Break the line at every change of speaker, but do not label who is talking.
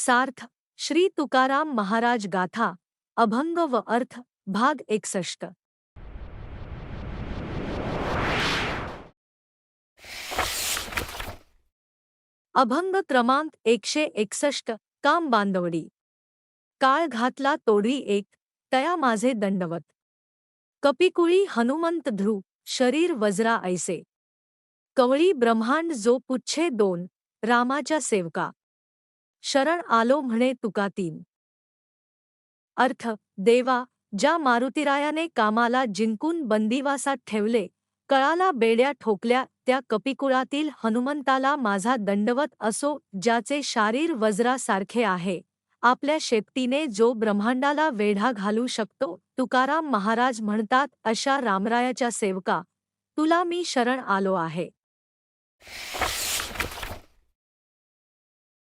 सार्थ श्री तुकाराम महाराज गाथा अभंग व अर्थ भाग एकसष्ट. अभंग क्रमांक एकशे एकसष्ट काम बांधवडी. काळ घातला तोडी एक तया माझे दंडवत. कपिकुळी हनुमंत ध्रुव शरीर वज्रा ऐसे. कवळी ब्रह्मांड जो पुच्छे दोन रामाच्या सेवका. शरण आलो म्हणे तुका तीन. अर्थ देवा ज्या मारुतीरायाने कामाला जिंकून बंदिवासात ठेवले कळाला बेड्या ठोकल्या त्या कपिकुळातील हनुमंताला माझा दंडवत असो ज्याचे शारीर वज्रासारखे आहे. आपल्या शेपटीने जो ब्रह्मांडाला वेढा घालू शकतो तुकाराम महाराज म्हणतात अशा रामरायाच्या सेवका तुला मी शरण आलो आहे.